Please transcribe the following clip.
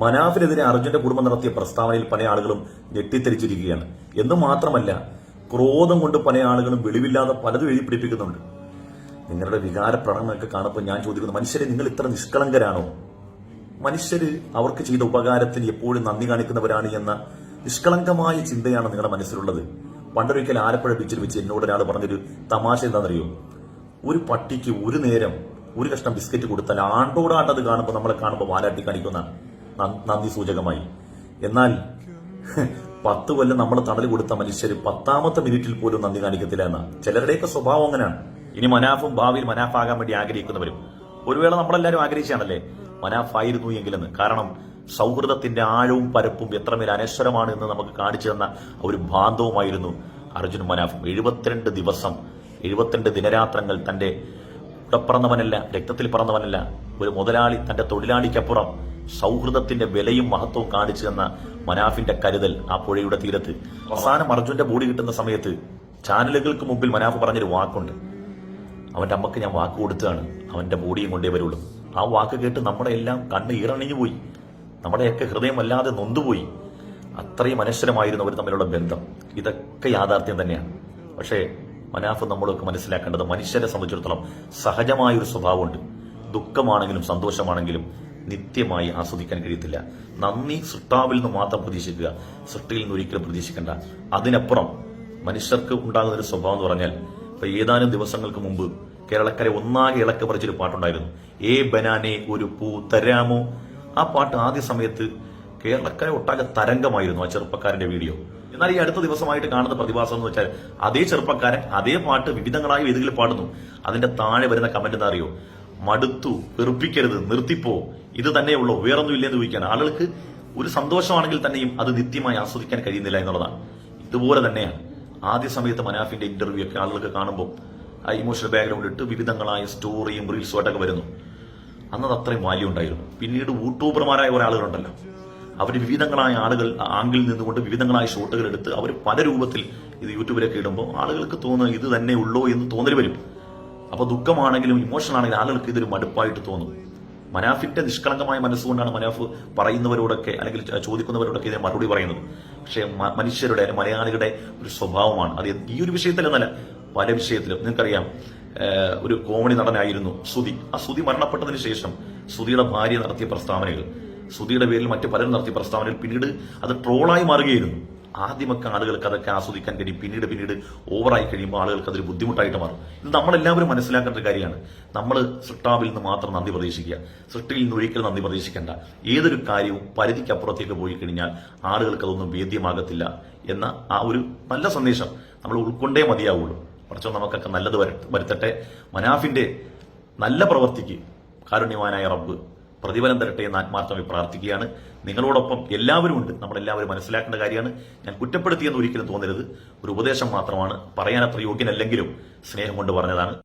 മനാഫിനെതിരെ അർജുന്റെ കുടുംബം നടത്തിയ പ്രസ്താവനയിൽ പല ആളുകളും ഞെട്ടിത്തെരിച്ചിരിക്കുകയാണ്. എന്ന് മാത്രമല്ല ക്രോധം കൊണ്ട് പല ആളുകളും വെളിവില്ലാതെ പലതും എഴുതി പിടിപ്പിക്കുന്നുണ്ട്. നിങ്ങളുടെ പ്രകടനമൊക്കെ കാണുമ്പോൾ ഞാൻ ചോദിക്കുന്നു മനുഷ്യരെ നിങ്ങൾ ഇത്ര നിഷ്കളങ്കരാണോ? മനുഷ്യര് അവർക്ക് ചെയ്ത ഉപകാരത്തിന് എപ്പോഴും നന്ദി കാണിക്കുന്നവരാണ് എന്ന നിഷ്കളങ്കമായ ചിന്തയാണ് നിങ്ങളുടെ മനസ്സിലുള്ളത്. പണ്ടൊരിക്കൽ ആലപ്പുഴ ബീച്ചിൽ വെച്ച് എന്നോട് ഒരാൾ പറഞ്ഞൊരു തമാശ എന്താണെന്നറിയോ? ഒരു പട്ടിക്ക് ഒരു നേരം ഒരു കഷ്ണം ബിസ്ക്കറ്റ് കൊടുത്താൽ ആണ്ടോടാണ്ടത് കാണുമ്പോൾ നമ്മളെ കാണുമ്പോൾ വാലാട്ടി കാണിക്കുന്ന നന്ദി സൂചകമായി എന്നാൽ പത്ത് കൊല്ലം നമ്മൾ തടൽ കൊടുത്ത മനുഷ്യർ പത്താമത്തെ മിനിറ്റിൽ പോലും നന്ദി കാണിക്കത്തില്ല എന്ന. ചിലരുടെയൊക്കെ സ്വഭാവം അങ്ങനെയാണ്. ഇനി മനാഫും ഭാവിയിൽ മനാഫാകാൻ വേണ്ടി ആഗ്രഹിക്കുന്നവരും. ഒരു വേള നമ്മളെല്ലാവരും ആഗ്രഹിച്ചാണല്ലേ? മനാഫായിരുന്നു എങ്കിലെന്ന്. കാരണം സൗഹൃദത്തിന്റെ ആഴവും പരപ്പും എത്രമേൽ അനശ്വരമാണ് എന്ന് നമുക്ക് കാണിച്ചു തന്ന ഒരു ബാന്ധവുമായിരുന്നു അർജുൻ മനാഫ്. എഴുപത്തിരണ്ട് ദിവസം എഴുപത്തിരണ്ട് ദിനരാത്രങ്ങൾ തന്റെ കൂടെ പറന്നവനല്ല രക്തത്തിൽ പറന്നവനല്ല. ഒരു മുതലാളി തന്റെ തൊഴിലാളിക്കപ്പുറം സൗഹൃദത്തിന്റെ വിലയും മഹത്വവും കാണിച്ചു തന്ന മനാഫിന്റെ കരുതൽ ആ പുഴയുടെ തീരത്ത്. അവസാനം അർജുന്റെ ബോഡി കിട്ടുന്ന സമയത്ത് ചാനലുകൾക്ക് മുമ്പിൽ മനാഫ് പറഞ്ഞൊരു വാക്കുണ്ട്. അവന്റെ അമ്മയ്ക്ക് ഞാൻ വാക്ക് കൊടുത്തതാണ്. അവന്റെ ബോഡിയും കൊണ്ടേ വരുള്ളൂ. ആ വാക്ക് കേട്ട് നമ്മുടെ എല്ലാം കണ്ണ് ഈറണിഞ്ഞു പോയി. നമ്മുടെയൊക്കെ ഹൃദയം അല്ലാതെ നൊന്തുപോയി. അത്രയും അനശ്വരമായിരുന്നു അവർ തമ്മിലുള്ള ബന്ധം. ഇതൊക്കെ യാഥാർത്ഥ്യം തന്നെയാണ്. പക്ഷേ മനാഫ് നമ്മളൊക്കെ മനസ്സിലാക്കേണ്ടത് മനുഷ്യരെ സംബന്ധിച്ചിടത്തോളം സഹജമായ ഒരു സ്വഭാവമുണ്ട്. ദുഃഖമാണെങ്കിലും സന്തോഷമാണെങ്കിലും നിത്യമായി ആസ്വദിക്കാൻ കഴിയത്തില്ല. നന്ദി സൃഷ്ടാവിൽ നിന്ന് മാത്രം പ്രതീക്ഷിക്കുക. സൃഷ്ടിയിൽ നിന്ന് ഒരിക്കലും പ്രതീക്ഷിക്കേണ്ട. അതിനപ്പുറം മനുഷ്യർക്ക് ഉണ്ടാകുന്ന ഒരു സ്വഭാവം എന്ന് പറഞ്ഞാൽ ഇപ്പൊ ഏതാനും ദിവസങ്ങൾക്ക് മുമ്പ് കേരളക്കരെ ഒന്നാകെ ഇളക്ക പറിച്ചൊരു പാട്ടുണ്ടായിരുന്നു. ഏ ബനാനെ ഒരു പൂ തരാമോ? ആ പാട്ട് ആദ്യ സമയത്ത് കേരളക്കരെ ഒട്ടാകെ തരംഗമായിരുന്നു ആ ചെറുപ്പക്കാരന്റെ വീഡിയോ. എന്നാൽ ഈ അടുത്ത ദിവസമായിട്ട് കാണുന്ന പ്രതിഭാസം എന്ന് വെച്ചാൽ അതേ ചെറുപ്പക്കാരൻ അതേ പാട്ട് വിവിധങ്ങളായ വേദികളിൽ പാടുന്നു. അതിന്റെ താഴെ വരുന്ന കമന്റ് എന്താ അറിയോ? മടുത്തു വെറുപ്പിക്കരുത് നിർത്തിപ്പോ ഇത് തന്നെയുള്ളൂ വേറൊന്നും ഇല്ലെന്ന് ചോദിക്കാൻ ആളുകൾക്ക് ഒരു സന്തോഷമാണെങ്കിൽ തന്നെയും അത് നിത്യമായി ആസ്വദിക്കാൻ കഴിയുന്നില്ല എന്നുള്ളതാണ്. ഇതുപോലെ തന്നെയാണ്. ആദ്യ സമയത്ത് മനാഫിന്റെ ഇന്റർവ്യൂ ഒക്കെ ആളുകൾക്ക് കാണുമ്പോൾ ആ ഇമോഷണൽ ബാക്ക്ഗ്രൗണ്ട് ഇട്ട് വിവിധങ്ങളായ സ്റ്റോറിയും റീൽസും ആയിട്ടൊക്കെ വരുന്നു. അന്നത് അത്രയും വാല്യൂ ഉണ്ടായിരുന്നു. പിന്നീട് യൂട്യൂബർമാരായ കുറെ ആളുകളുണ്ടല്ലോ അവർ വിവിധങ്ങളായ ആളുകൾ ആംഗിളിൽ നിന്നുകൊണ്ട് വിവിധങ്ങളായ ഷോട്ടുകൾ എടുത്ത് അവർ പല രൂപത്തിൽ ഇത് യൂട്യൂബിലൊക്കെ ഇടുമ്പോൾ ആളുകൾക്ക് തോന്നുക ഇത് തന്നെ ഉള്ളോ എന്ന് തോന്നൽ വരും. അപ്പോൾ ദുഃഖമാണെങ്കിലും ഇമോഷണൽ ആണെങ്കിലും ആളുകൾക്ക് ഇതൊരു മടുപ്പായിട്ട് തോന്നും. മനാഫിന്റെ നിഷ്കളങ്കമായ മനസ്സുകൊണ്ടാണ് മനാഫ് പറയുന്നവരോടൊക്കെ അല്ലെങ്കിൽ ചോദിക്കുന്നവരോടൊക്കെ ഇതിനെ മറുപടി പറയുന്നത്. പക്ഷേ മനുഷ്യരുടെ മലയാളികളുടെ ഒരു സ്വഭാവമാണ്. അത് ഈ ഒരു വിഷയത്തിലെന്നല്ല പല വിഷയത്തിലും. നിങ്ങൾക്കറിയാം ഒരു കോമഡി നടനായിരുന്നു സുധി. ആ സുധി മരണപ്പെട്ടതിന് ശേഷം സുധിയുടെ ഭാര്യ നടത്തിയ പ്രസ്താവനകൾ സുധിയുടെ പേരിൽ മറ്റു പലരും നടത്തിയ പ്രസ്താവനകൾ പിന്നീട് അത് ട്രോളായി മാറുകയായിരുന്നു. ആദ്യമൊക്കെ ആളുകൾക്ക് അതൊക്കെ ആസ്വദിക്കാൻ കഴിയും. പിന്നീട് പിന്നീട് ഓവറായി കഴിയുമ്പോൾ ആളുകൾക്ക് അതൊരു ബുദ്ധിമുട്ടായിട്ട് മാറും. ഇത് നമ്മളെല്ലാവരും മനസ്സിലാക്കേണ്ട ഒരു കാര്യമാണ്. നമ്മൾ സൃഷ്ടാവിൽ നിന്ന് മാത്രം നന്ദി പ്രതീക്ഷിക്കുക. സൃഷ്ടിയിൽ നിന്ന് ഒരിക്കലും നന്ദി പ്രതീക്ഷിക്കേണ്ട. ഏതൊരു കാര്യവും പരിധിക്കപ്പുറത്തേക്ക് പോയി കഴിഞ്ഞാൽ ആളുകൾക്ക് അതൊന്നും വേദ്യമാകത്തില്ല എന്ന ആ ഒരു നല്ല സന്ദേശം നമ്മൾ ഉൾക്കൊണ്ടേ മതിയാവുള്ളൂ. കുറച്ചോ നമുക്കൊക്കെ നല്ലത് വര- വരുത്തട്ടെ. മനാഫിന്റെ നല്ല പ്രവൃത്തിക്ക് കാരുണ്യവാനായ റബ്ബ് പ്രതിഫലം തരട്ടെ എന്ന് ആത്മാർത്ഥമായി പ്രാർത്ഥിക്കുകയാണ്. നിങ്ങളോടൊപ്പം എല്ലാവരും ഉണ്ട്. നമ്മളെല്ലാവരും മനസ്സിലാക്കേണ്ട കാര്യമാണ്. ഞാൻ കുറ്റപ്പെടുത്തിയെന്ന് ഒരിക്കലും തോന്നരുത്. ഒരു ഉപദേശം മാത്രമാണ്. പറയാൻ അത്ര യോഗ്യനല്ലെങ്കിലും സ്നേഹം കൊണ്ട് പറഞ്ഞതാണ്.